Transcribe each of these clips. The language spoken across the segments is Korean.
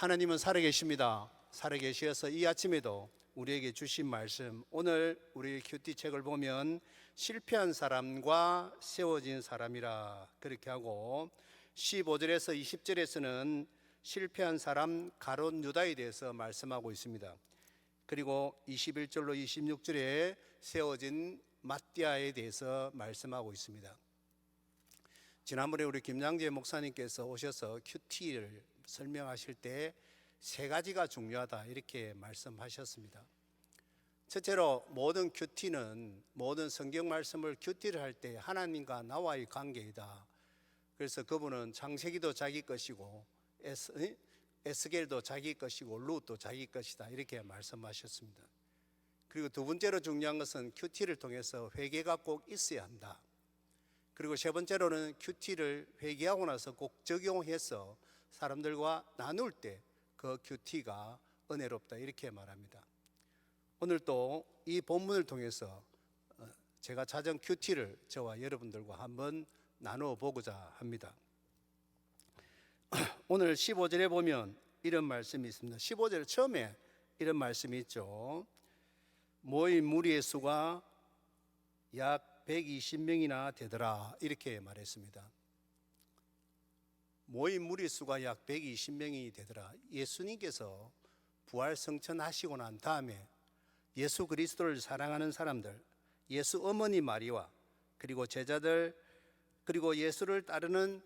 하나님은 살아계십니다. 살아계시어서 이 아침에도 우리에게 주신 말씀 오늘 우리 큐티 책을 보면 실패한 사람과 세워진 사람이라 그렇게 하고 15절에서 20절에서는 실패한 사람 가론 유다에 대해서 말씀하고 있습니다. 그리고 21절로 26절에 세워진 마띠아에 대해서 말씀하고 있습니다. 지난번에 우리 김양재 목사님께서 오셔서 큐티를 설명하실 때 세 가지가 중요하다 이렇게 말씀하셨습니다. 첫째로 모든 큐티는 모든 성경 말씀을 큐티를 할 때 하나님과 나와의 관계이다. 그래서 그분은 창세기도 자기 것이고 에스, 에? 에스겔도 자기 것이고 룻도 자기 것이다 이렇게 말씀하셨습니다. 그리고 두 번째로 중요한 것은 큐티를 통해서 회개가 꼭 있어야 한다. 그리고 세 번째로는 큐티를 회개하고 나서 꼭 적용해서 사람들과 나눌 때 그 큐티가 은혜롭다 이렇게 말합니다. 오늘 또 이 본문을 통해서 어, 제가 찾은 큐티를 저와 여러분들과 한번 나누어 보고자 합니다. 오늘 15절에 보면 이런 말씀이 있습니다. 15절 처음에 이런 말씀이 있죠. 모인 무리의 수가 약 120명이나 되더라 이렇게 말했습니다. 모인 무리 수가 약 120명이 되더라. 예수님께서 부활 성천하시고 난 다음에 예수 그리스도를 사랑하는 사람들, 예수 어머니 마리와 그리고 제자들 그리고 예수를 따르는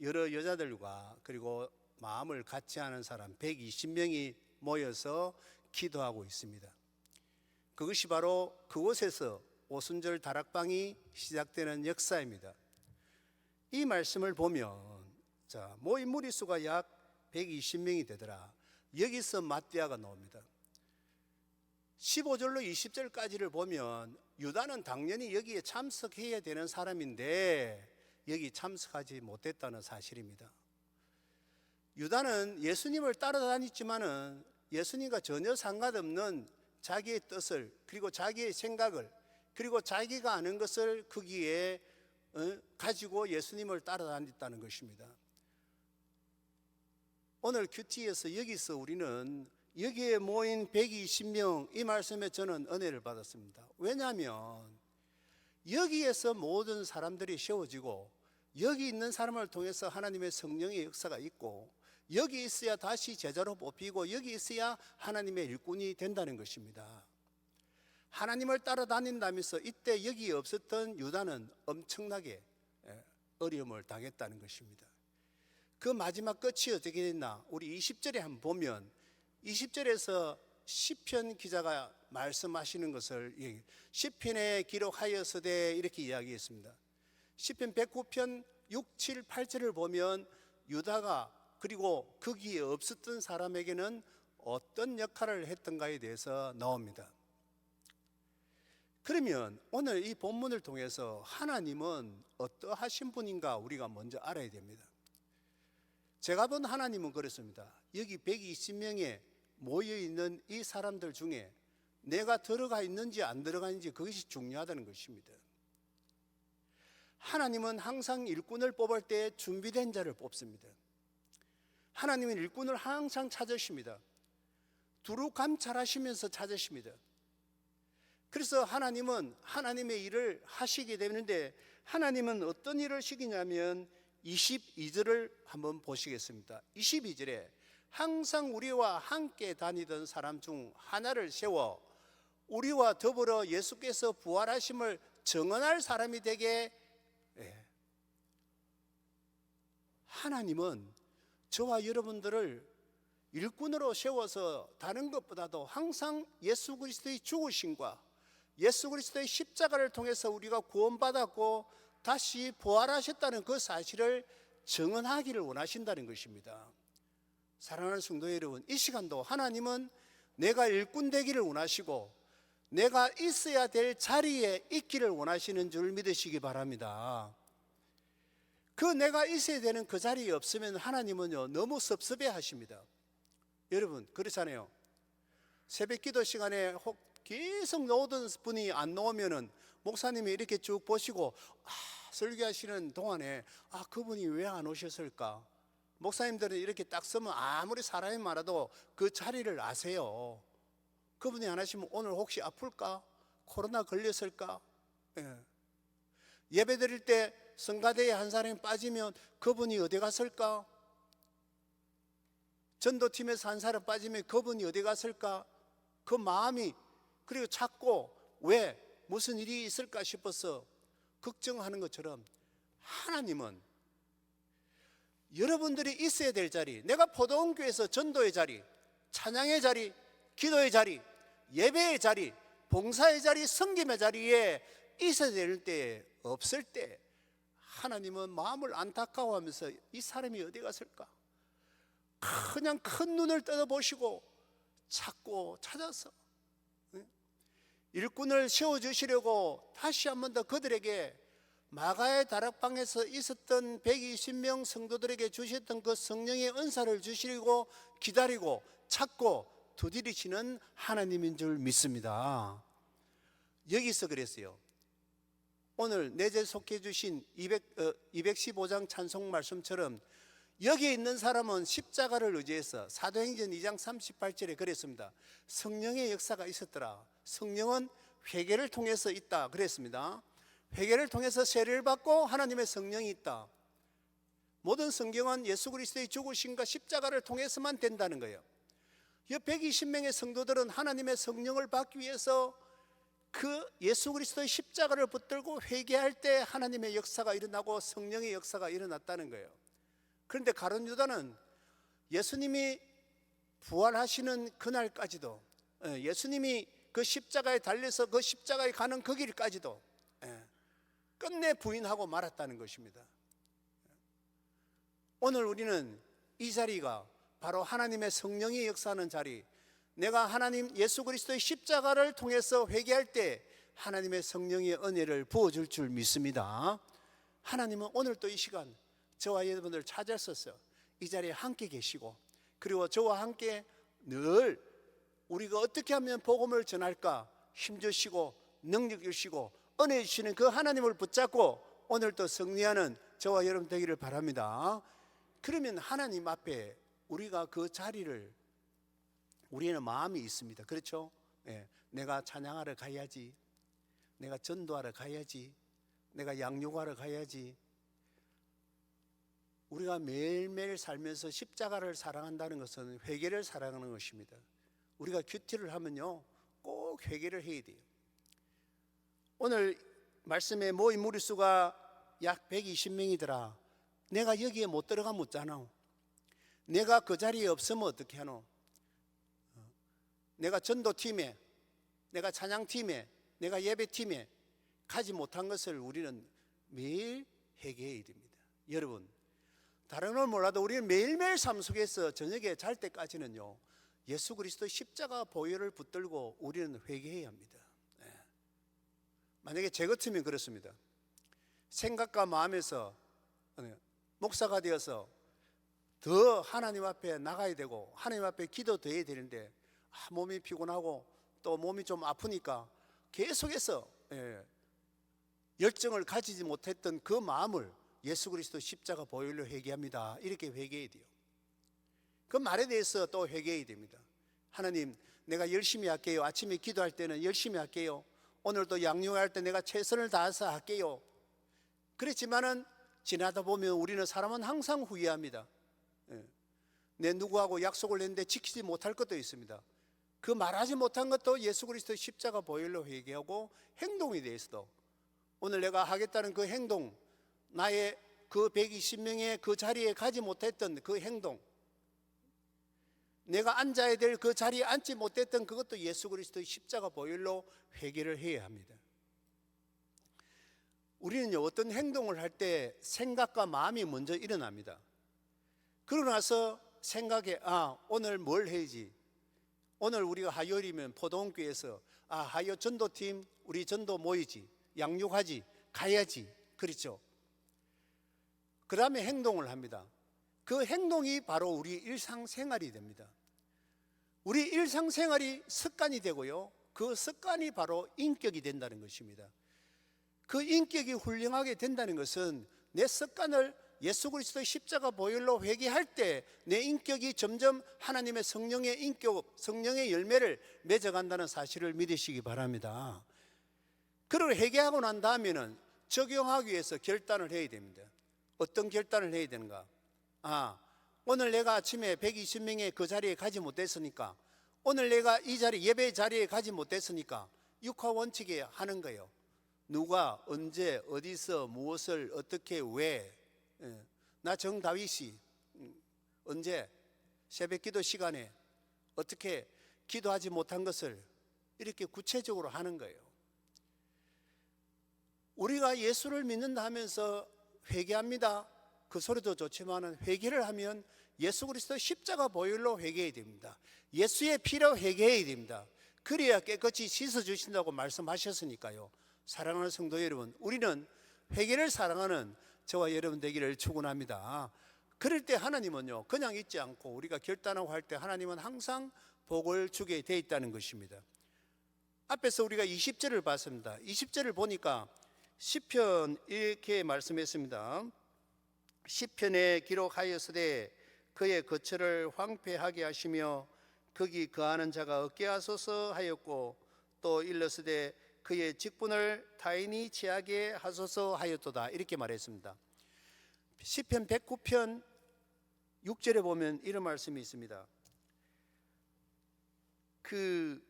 여러 여자들과 그리고 마음을 같이 하는 사람 120명이 모여서 기도하고 있습니다. 그것이 바로 그곳에서 오순절 다락방이 시작되는 역사입니다. 이 말씀을 보면 자, 모인 무리수가 약 120명이 되더라. 여기서 마띠아가 나옵니다. 15절로 20절까지를 보면 유다는 당연히 여기에 참석해야 되는 사람인데 여기 참석하지 못했다는 사실입니다. 유다는 예수님을 따라다녔지만은 예수님과 전혀 상관없는 자기의 뜻을 그리고 자기의 생각을 그리고 자기가 아는 것을 거기에 어, 가지고 예수님을 따라다녔다는 것입니다. 오늘 큐티에서 여기서 우리는 여기에 모인 120명 이 말씀에 저는 은혜를 받았습니다. 왜냐하면 여기에서 모든 사람들이 세워지고 여기 있는 사람을 통해서 하나님의 성령의 역사가 있고 여기 있어야 다시 제자로 뽑히고 여기 있어야 하나님의 일꾼이 된다는 것입니다. 하나님을 따라다닌다면서 이때 여기 없었던 유다는 엄청나게 예, 어려움을 당했다는 것입니다. 그 마지막 끝이 어떻게 됐나? 우리 20절에 한번 보면 20절에서 시편 기자가 말씀하시는 것을 시편에 기록하여서되 이렇게 이야기했습니다. 시편 109편 6, 7, 8절을 보면 유다가 그리고 거기에 없었던 사람에게는 어떤 역할을 했던가에 대해서 나옵니다. 그러면 오늘 이 본문을 통해서 하나님은 어떠하신 분인가 우리가 먼저 알아야 됩니다. 제가 본 하나님은 그렇습니다. 여기 120명에 모여 있는 이 사람들 중에 내가 들어가 있는지 안 들어가 있는지 그것이 중요하다는 것입니다. 하나님은 항상 일꾼을 뽑을 때 준비된 자를 뽑습니다. 하나님은 일꾼을 항상 찾으십니다. 두루 감찰하시면서 찾으십니다. 그래서 하나님은 하나님의 일을 하시게 되는데 하나님은 어떤 일을 시키냐면 22절을 한번 보시겠습니다. 22절에 항상 우리와 함께 다니던 사람 중 하나를 세워 우리와 더불어 예수께서 부활하심을 정언할 사람이 되게 예. 하나님은 저와 여러분들을 일꾼으로 세워서 다른 것보다도 항상 예수 그리스도의 죽으심과 예수 그리스도의 십자가를 통해서 우리가 구원받았고 다시 부활하셨다는 그 사실을 정언하기를 원하신다는 것입니다. 사랑하는 성도 여러분, 이 시간도 하나님은 내가 일꾼 되기를 원하시고 내가 있어야 될 자리에 있기를 원하시는 줄 믿으시기 바랍니다. 그 내가 있어야 되는 그 자리에 없으면 하나님은요 너무 섭섭해 하십니다. 여러분 그렇잖아요. 새벽 기도 시간에 혹 계속 나오던 분이 안 나오면은 목사님이 이렇게 쭉 보시고 아 설교하시는 동안에 아 그분이 왜 안 오셨을까? 목사님들은 이렇게 딱 서면 아무리 사람이 많아도 그 자리를 아세요. 그분이 안 하시면 오늘 혹시 아플까? 코로나 걸렸을까? 예. 예배 드릴 때 성가대에 한 사람이 빠지면 그분이 어디 갔을까? 전도팀에서 한 사람 빠지면 그분이 어디 갔을까? 그 마음이 그리고 찾고 왜 무슨 일이 있을까 싶어서 걱정하는 것처럼 하나님은 여러분들이 있어야 될 자리, 내가 포도원교에서 전도의 자리, 찬양의 자리, 기도의 자리, 예배의 자리, 봉사의 자리, 성김의 자리에 있어야 될 때, 없을 때 하나님은 마음을 안타까워하면서 이 사람이 어디 갔을까? 그냥 큰 눈을 떠다보시고 찾고 찾아서 응? 일꾼을 세워주시려고 다시 한 번 더 그들에게 마가의 다락방에서 있었던 120명 성도들에게 주셨던 그 성령의 은사를 주시고 기다리고 찾고 두드리시는 하나님인 줄 믿습니다. 여기서 그랬어요. 오늘 내재 속해 주신 200, 어, 215장 찬송 말씀처럼 여기에 있는 사람은 십자가를 의지해서 사도행전 2장 38절에 그랬습니다. 성령의 역사가 있었더라. 성령은 회개를 통해서 있다. 그랬습니다. 회개를 통해서 세례를 받고 하나님의 성령이 있다. 모든 성경은 예수 그리스도의 죽으심과 십자가를 통해서만 된다는 거예요. 이 120명의 성도들은 하나님의 성령을 받기 위해서 그 예수 그리스도의 십자가를 붙들고 회개할 때 하나님의 역사가 일어나고 성령의 역사가 일어났다는 거예요. 그런데 가론 유다는 예수님이 부활하시는 그날까지도 예, 예수님이 그 십자가에 달려서 그 십자가에 가는 그 길까지도 예, 끝내 부인하고 말았다는 것입니다. 오늘 우리는 이 자리가 바로 하나님의 성령이 역사하는 자리, 내가 하나님 예수 그리스도의 십자가를 통해서 회개할 때 하나님의 성령의 은혜를 부어줄 줄 믿습니다. 하나님은 오늘 또 이 시간 저와 여러분들 찾았었어요. 이 자리에 함께 계시고 그리고 저와 함께 늘 우리가 어떻게 하면 복음을 전할까 힘주시고 능력 주시고 은혜 주시는 그 하나님을 붙잡고 오늘 또 승리하는 저와 여러분 되기를 바랍니다. 그러면 하나님 앞에 우리가 그 자리를 우리는 마음이 있습니다. 그렇죠? 예, 내가 찬양하러 가야지. 내가 전도하러 가야지. 내가 양육하러 가야지. 우리가 매일매일 살면서 십자가를 사랑한다는 것은 회개를 사랑하는 것입니다. 우리가 큐티를 하면요, 꼭 회개를 해야 돼요. 오늘 말씀에 모인 무리수가 약 120명이더라. 내가 여기에 못 들어가면 어쩌나? 내가 그 자리에 없으면 어떻게 하노? 내가 전도팀에, 내가 찬양팀에, 내가 예배팀에 가지 못한 것을 우리는 매일 회개해야 됩니다. 여러분, 다른 걸 몰라도 우리는 매일매일 삶 속에서 저녁에 잘 때까지는요, 예수 그리스도 십자가 보혈을 붙들고 우리는 회개해야 합니다. 네. 만약에 제 같으면 그렇습니다. 생각과 마음에서 네, 목사가 되어서 더 하나님 앞에 나가야 되고 하나님 앞에 기도 더 해야 되는데 아, 몸이 피곤하고 또 몸이 좀 아프니까 계속해서 예, 열정을 가지지 못했던 그 마음을 예수 그리스도 십자가 보혈로 회개합니다. 이렇게 회개해야 돼요. 그 말에 대해서 또 회개해야 됩니다. 하나님, 내가 열심히 할게요. 아침에 기도할 때는 열심히 할게요. 오늘도 양육할 때 내가 최선을 다해서 할게요. 그렇지만은 지나다 보면 우리는 사람은 항상 후회합니다. 예. 내 누구하고 약속을 했는데 지키지 못할 것도 있습니다. 그 말하지 못한 것도 예수 그리스도 십자가 보혈로 회개하고 행동에 대해서도 오늘 내가 하겠다는 그 행동, 나의 그 120명의 그 자리에 가지 못했던 그 행동, 내가 앉아야 될 그 자리에 앉지 못했던 그것도 예수 그리스도의 십자가 보혈로 회개를 해야 합니다. 우리는 어떤 행동을 할 때 생각과 마음이 먼저 일어납니다. 그러고 나서 생각에 아 오늘 뭘 해야지 오늘 우리가 화요일이면 포동교에서 아 화요 전도팀 우리 전도 모이지 양육하지 가야지 그렇죠 그 다음에 행동을 합니다 그 행동이 바로 우리 일상생활이 됩니다 우리 일상생활이 습관이 되고요 그 습관이 바로 인격이 된다는 것입니다 그 인격이 훌륭하게 된다는 것은 내 습관을 예수 그리스도의 십자가 보혈로 회개할 때 내 인격이 점점 하나님의 성령의 인격, 성령의 열매를 맺어간다는 사실을 믿으시기 바랍니다. 그걸 회개하고 난 다음에는 적용하기 위해서 결단을 해야 됩니다. 어떤 결단을 해야 되는가? 아, 오늘 내가 아침에 120명의 그 자리에 가지 못했으니까 오늘 내가 이 자리 예배 자리에 가지 못했으니까 육화 원칙에 하는 거예요. 누가 언제 어디서 무엇을 어떻게 왜 예. 나 정다윗이 음, 언제 새벽 기도 시간에 어떻게 기도하지 못한 것을 이렇게 구체적으로 하는 거예요. 우리가 예수를 믿는다 하면서 회개합니다. 그 소리도 좋지만은 회개를 하면 예수 그리스도 십자가 보혈로 회개해야 됩니다. 예수의 피로 회개해야 됩니다. 그래야 깨끗이 씻어 주신다고 말씀하셨으니까요. 사랑하는 성도 여러분, 우리는 회개를 사랑하는 저와 여러분 되기를 축원합니다. 그럴 때 하나님은요, 그냥 있지 않고 우리가 결단하고 할 때 하나님은 항상 복을 주게 돼 있다는 것입니다. 앞에서 우리가 20절을 봤습니다. 20절을 보니까 시편 이렇게 말씀했습니다. 시편에 기록하였으되 그의 거처를 황폐하게 하시며 거기 거하는 자가 없게 하소서 하였고 또 일렀으되 그의 직분을 타인이 취하게 하소서 하였도다 이렇게 말했습니다. 시편 109편 6절에 보면 이런 말씀이 있습니다. 그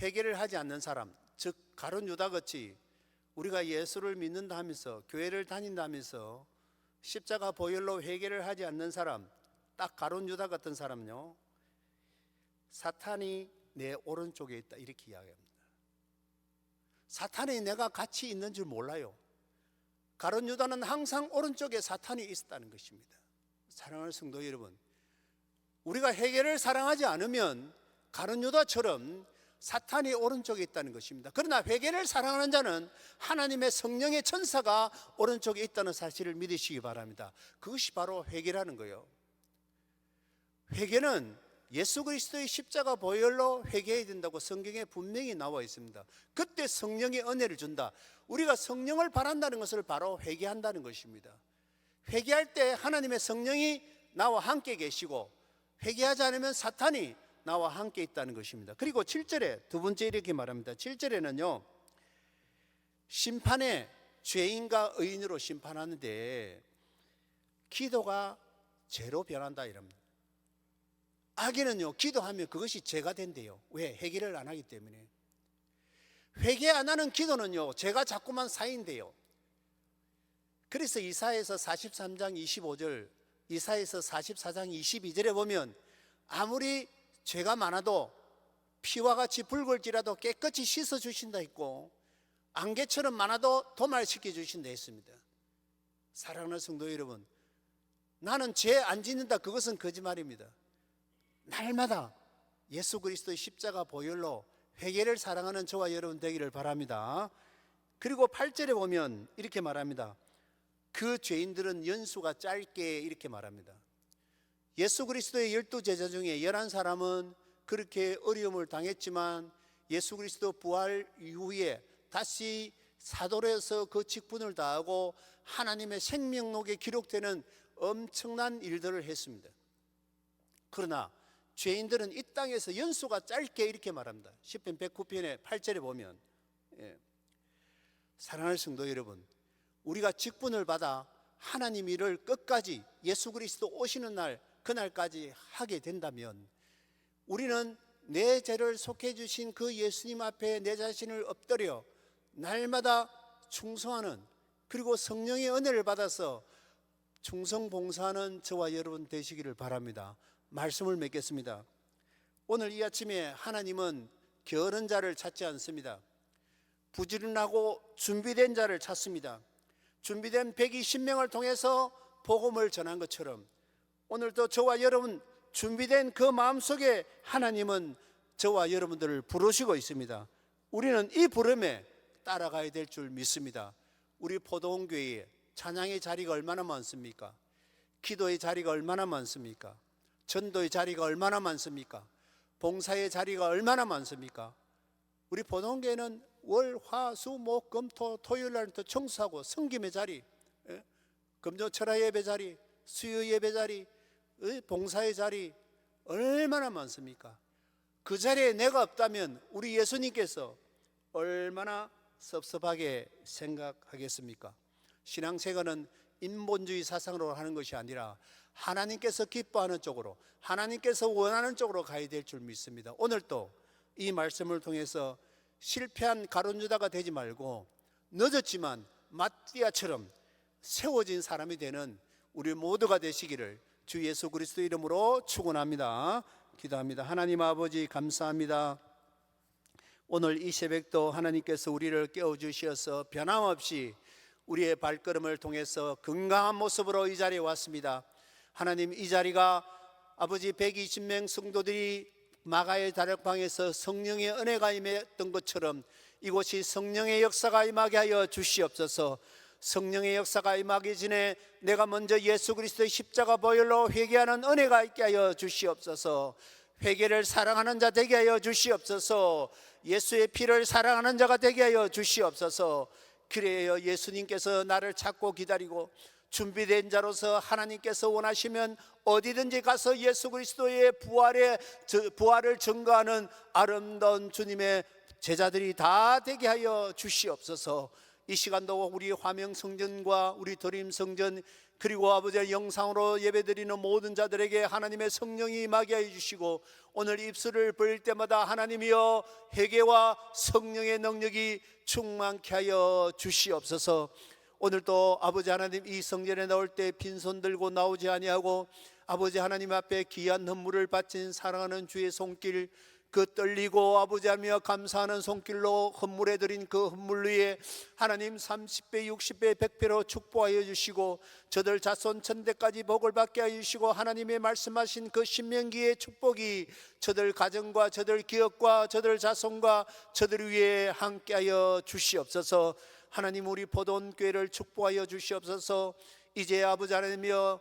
회개를 하지 않는 사람, 즉 가론 유다 같이 우리가 예수를 믿는다 하면서 교회를 다닌다 하면서 십자가 보혈로 회개를 하지 않는 사람, 딱 가론 유다 같은 사람요. 사탄이 내 오른쪽에 있다 이렇게 이야기합니다. 사탄이 내가 같이 있는 줄 몰라요. 가론 유다는 항상 오른쪽에 사탄이 있었다는 것입니다. 사랑하는 성도 여러분, 우리가 회개를 사랑하지 않으면 가론 유다처럼 사탄이 오른쪽에 있다는 것입니다. 그러나 회개를 사랑하는 자는 하나님의 성령의 천사가 오른쪽에 있다는 사실을 믿으시기 바랍니다. 그것이 바로 회개라는 거예요. 회개는 예수 그리스도의 십자가 보혈로 회개해야 된다고 성경에 분명히 나와 있습니다. 그때 성령의 은혜를 준다. 우리가 성령을 바란다는 것을 바로 회개한다는 것입니다. 회개할 때 하나님의 성령이 나와 함께 계시고 회개하지 않으면 사탄이 나와 함께 있다는 것입니다. 그리고 7절에 두 번째 이렇게 말합니다. 7절에는요. 심판에 죄인과 의인으로 심판하는데 기도가 죄로 변한다 이럽니다. 악에는요 기도하면 그것이 죄가 된대요. 왜? 회개를 안 하기 때문에. 회개 안 하는 기도는요 죄가 자꾸만 쌓인대요. 그래서 이사에서 43장 25절, 이사에서 44장 22절에 보면 아무리 죄가 많아도 피와 같이 붉을지라도 깨끗이 씻어 주신다 했고 안개처럼 많아도 도말시켜 주신다 했습니다. 사랑하는 성도 여러분, 나는 죄 안 짓는다 그것은 거짓말입니다. 날마다 예수 그리스도의 십자가 보혈로 회개를 사랑하는 저와 여러분 되기를 바랍니다. 그리고 8절에 보면 이렇게 말합니다. 그 죄인들은 연수가 짧게 이렇게 말합니다. 예수 그리스도의 열두 제자 중에 열한 사람은 그렇게 어려움을 당했지만 예수 그리스도 부활 이후에 다시 사도로서 그 직분을 다하고 하나님의 생명록에 기록되는 엄청난 일들을 했습니다. 그러나 죄인들은 이 땅에서 연수가 짧게 이렇게 말합니다. 10편 109편의 8절에 보면 예. 사랑하는 성도 여러분 우리가 직분을 받아 하나님 일을 끝까지 예수 그리스도 오시는 날 그날까지 하게 된다면 우리는 내 죄를 속해 주신 그 예수님 앞에 내 자신을 엎드려 날마다 충성하는 그리고 성령의 은혜를 받아서 충성 봉사하는 저와 여러분 되시기를 바랍니다. 말씀을 맺겠습니다. 오늘 이 아침에 하나님은 게으른 자를 찾지 않습니다. 부지런하고 준비된 자를 찾습니다. 준비된 120명을 통해서 복음을 전한 것처럼 오늘도 저와 여러분 준비된 그 마음속에 하나님은 저와 여러분들을 부르시고 있습니다. 우리는 이 부름에 따라가야 될 줄 믿습니다. 우리 포도원교회에 찬양의 자리가 얼마나 많습니까? 기도의 자리가 얼마나 많습니까? 전도의 자리가 얼마나 많습니까? 봉사의 자리가 얼마나 많습니까? 우리 포동계는 월, 화, 수, 목, 금, 토, 토요일 날부터 청소하고 성김의 자리 예? 금요철야 예배 자리, 수요 예배 자리, 어, 봉사의 자리 얼마나 많습니까? 그 자리에 내가 없다면 우리 예수님께서 얼마나 섭섭하게 생각하겠습니까? 신앙생활은 인본주의 사상으로 하는 것이 아니라 하나님께서 기뻐하는 쪽으로 하나님께서 원하는 쪽으로 가야 될 줄 믿습니다. 오늘 또이 말씀을 통해서 실패한 가론유다가 되지 말고 늦었지만 마띠아처럼 세워진 사람이 되는 우리 모두가 되시기를 주 예수 그리스도 이름으로 축원합니다. 기도합니다. 하나님 아버지 감사합니다. 오늘 이 새벽도 하나님께서 우리를 깨워 주시어서 변함없이 우리의 발걸음을 통해서 건강한 모습으로 이 자리에 왔습니다. 하나님 이 자리가 아버지 120명 성도들이 마가의 다락방에서 성령의 은혜가 임했던 것처럼 이곳이 성령의 역사가 임하게 하여 주시옵소서. 성령의 역사가 임하기 전에 내가 먼저 예수 그리스도의 십자가 보혈로 회개하는 은혜가 있게 하여 주시옵소서. 회개를 사랑하는 자 되게 하여 주시옵소서. 예수의 피를 사랑하는 자가 되게 하여 주시옵소서. 그래요 예수님께서 나를 찾고 기다리고 준비된 자로서 하나님께서 원하시면 어디든지 가서 예수 그리스도의 부활의 저- 부활을 증거하는 아름다운 주님의 제자들이 다 되게 하여 주시옵소서. 이 시간도 우리 화명 성전과 우리 드림 성전 그리고 아버지의 영상으로 예배드리는 모든 자들에게 하나님의 성령이 임하게 해 주시고 오늘 입술을 벌릴 때마다 하나님이여 회개와 성령의 능력이 충만케 하여 주시옵소서. 오늘도 아버지 하나님 이 성전에 나올 때 빈손 들고 나오지 아니하고 아버지 하나님 앞에 귀한 헌물을 바친 사랑하는 주의 손길 그 떨리고 아버지 하며 감사하는 손길로 헌물에 드린 그 헌물 위에 하나님 30배 60배 100배로 축복하여 주시고 저들 자손 천대까지 복을 받게 하여 주시고 하나님의 말씀하신 그 신명기의 축복이 저들 가정과 저들 기업과 저들 자손과 저들 위에 함께하여 주시옵소서. 하나님 우리 보돈 교회를 축복하여 주시옵소서. 이제 하나님이여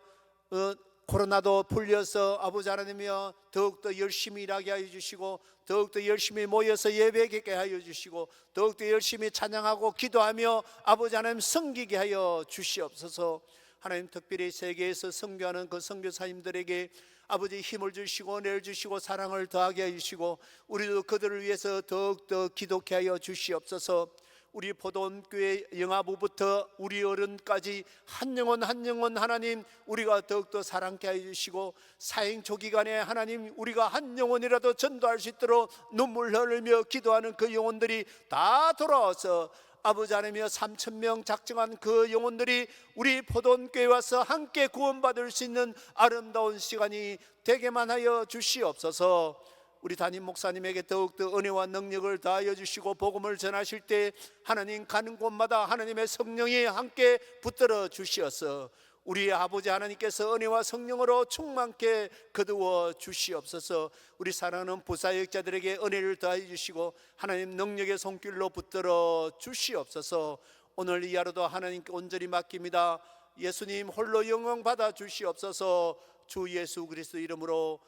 어, 코로나도 풀려서 아버지 하나님이여 더욱더 열심히 일하게 하여 주시고 더욱더 열심히 모여서 예배하게 하여 주시고 더욱더 열심히 찬양하고 기도하며 아버지 하나님 섬기게 하여 주시옵소서. 하나님 특별히 세계에서 선교하는 그 선교사님들에게 아버지 힘을 주시고 은혜를 주시고 사랑을 더하게 해 주시고 우리도 그들을 위해서 더욱더 기도케 하여 주시옵소서 우리 포돈교회 영아부부터 우리 어른까지 한 영혼 한 영혼 하나님 우리가 더욱더 사랑케 해주시고 사행초 기간에 하나님 우리가 한 영혼이라도 전도할 수 있도록 눈물 흘리며 기도하는 그 영혼들이 다 돌아와서 아버지 하나님이여 3천 명 작정한 그 영혼들이 우리 포돈교회 와서 함께 구원받을 수 있는 아름다운 시간이 되게만 하여 주시옵소서 우리 담임 목사님에게 더욱더 은혜와 능력을 다하여 주시고 복음을 전하실 때 하나님 가는 곳마다 하나님의 성령이 함께 붙들어 주시어서 우리 아버지 하나님께서 은혜와 성령으로 충만케 거두어 주시옵소서. 우리 사랑하는 부사역자들에게 은혜를 더하여 주시고 하나님 능력의 손길로 붙들어 주시옵소서. 오늘 이 하루도 하나님께 온전히 맡깁니다. 예수님 홀로 영광 받아 주시옵소서. 주 예수 그리스도 이름으로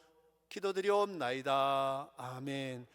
기도드리옵나이다. 아멘.